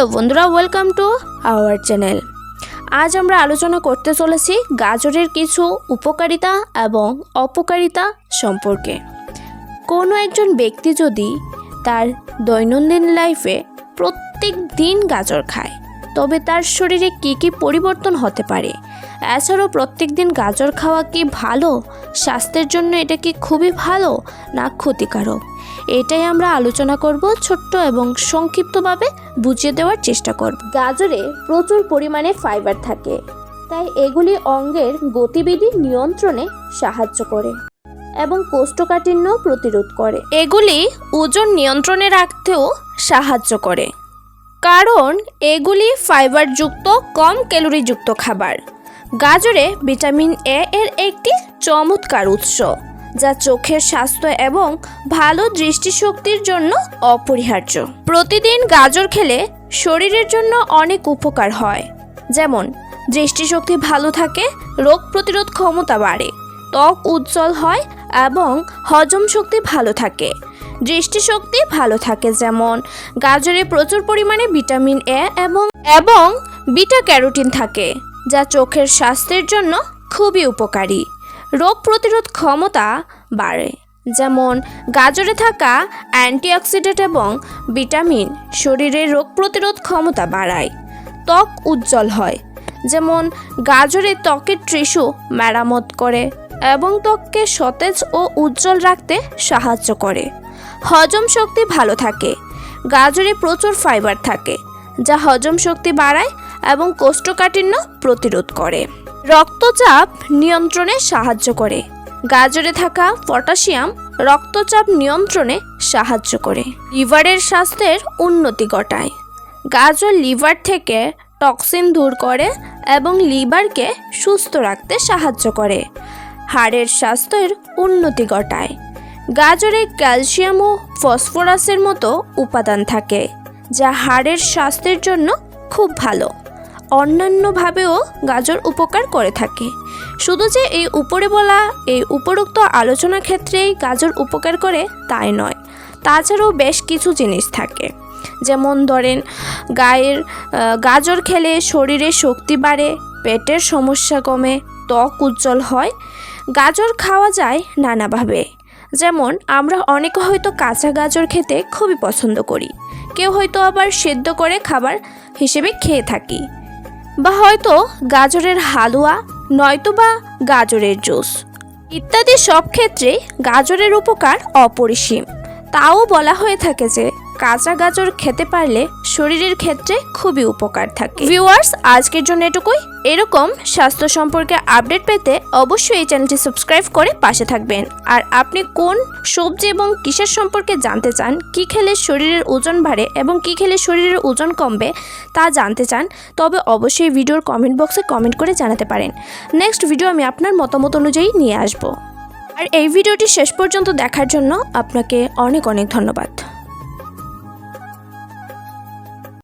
Hello বন্ধুরা welcome to our channel আজ আমরা আলোচনা করতে চলেছি গাজরের কিছু উপকারিতা এবং অপকারিতা সম্পর্কে। কোনো একজন ব্যক্তি যদি তার দৈনন্দিন লাইফে প্রত্যেক দিন গাজর খায়, তবে তার শরীরে কী কী পরিবর্তন হতে পারে? এছাড়াও প্রত্যেক দিন গাজর খাওয়া কি ভালো? স্বাস্থ্যের জন্য এটা কি খুবই ভালো? না ক্ষতিকারক। এটাই আমরা আলোচনা করব ছোট্ট এবং সংক্ষিপ্তভাবে বুঝিয়ে দেওয়ার চেষ্টা করব। গাজরে প্রচুর পরিমাণে ফাইবার থাকে। তাই এগুলি অঙ্গের গতিবিধি নিয়ন্ত্রণে সাহায্য করে এবং কোষ্ঠকাঠিন্য প্রতিরোধ করে। এগুলি ওজন নিয়ন্ত্রণে রাখতেও সাহায্য করে। কারণ এগুলি ফাইবারযুক্ত কম ক্যালোরিযুক্ত খাবার। গাজরে ভিটামিন এ এর একটি চমৎকার উৎস, যা চোখের স্বাস্থ্য এবং ভালো দৃষ্টিশক্তির জন্য অপরিহার্য। প্রতিদিন গাজর খেলে শরীরের জন্য অনেক উপকার হয়, যেমন দৃষ্টিশক্তি ভালো থাকে, রোগ প্রতিরোধ ক্ষমতা বাড়ে, ত্বক উজ্জ্বল হয় এবং হজম শক্তি ভালো থাকে। দৃষ্টিশক্তি ভালো থাকে যেমন গাজরে প্রচুর পরিমাণে ভিটামিন এ এবং এবং বিটা ক্যারোটিন থাকে। যা চোখের স্বাস্থ্যের জন্য খুবই উপকারী। রোগ প্রতিরোধ ক্ষমতা বাড়ে, যেমন গাজরে থাকা অ্যান্টিঅক্সিডেন্ট এবং ভিটামিন শরীরের রোগ প্রতিরোধ ক্ষমতা বাড়ায়, ত্বক উজ্জ্বল হয়, যেমন গাজরে ত্বকের টিস্যু মেরামত করে এবং ত্বককে সতেজ ও উজ্জ্বল রাখতে সাহায্য করে। হজম শক্তি ভালো থাকে, গাজরে প্রচুর ফাইবার থাকে, যা হজম শক্তি বাড়ায় এবং কোষ্ঠকাঠিন্য প্রতিরোধ করে। রক্তচাপ নিয়ন্ত্রণে সাহায্য করে। গাজরে থাকা পটাশিয়াম রক্তচাপ নিয়ন্ত্রণে সাহায্য করে। লিভারের স্বাস্থ্যের উন্নতি ঘটায়। গাজর লিভার থেকে টক্সিন দূর করে এবং লিভারকে সুস্থ রাখতে সাহায্য করে। হাড়ের স্বাস্থ্যের উন্নতি ঘটায়। গাজরে ক্যালসিয়াম ও ফসফরাসের মতো উপাদান থাকে, যা হাড়ের স্বাস্থ্যের জন্য খুব ভালো। অন্যান্যভাবেও গাজর উপকার করে থাকে। শুধু যে এই উপরে বলা, এই উপরোক্ত আলোচনা ক্ষেত্রেই গাজর উপকার করে তাই নয়। তাছাড়াও বেশ কিছু জিনিস থাকে। যেমন ধরেন, গায়ের গাজর খেলে শরীরে শক্তি বাড়ে, পেটের সমস্যা কমে, ত্বক উজ্জ্বল হয়। গাজর খাওয়া যায় নানাভাবে। যেমন, আমরা অনেকে হয়তো কাঁচা গাজর খেতে খুবই পছন্দ করি। কেউ হয়তো আবার সেদ্ধ করে খাবার হিসেবে খেয়ে থাকি। বা হয়তো গাজরের হালুয়া নয়তো বা গাজরের জুস। ইত্যাদি সব ক্ষেত্রে গাজরের উপকার অপরিসীম। তাও বলা হয়ে থাকে যে কাঁচা গাজর খেতে পারলে শরীরের ক্ষেত্রে খুবই উপকার থাকে। ভিউয়ার্স, আজকের জন্য এটুকুই। এরকম স্বাস্থ্য সম্পর্কে আপডেট পেতে অবশ্যই এই চ্যানেলটি সাবস্ক্রাইব করে পাশে থাকবেন। আর আপনি কোন সবজি এবং কিসের সম্পর্কে জানতে চান, কি খেলে শরীরের ওজন বাড়ে এবং কি খেলে শরীরের ওজন কমবে তা জানতে চান, তবে অবশ্যই ভিডিওর কমেন্ট বক্সে কমেন্ট করে জানাতে পারেন। নেক্সট ভিডিও আমি আপনার মতামত অনুযায়ী নিয়ে আসব। আর এই ভিডিওটি শেষ পর্যন্ত দেখার জন্য আপনাকে অনেক অনেক ধন্যবাদ।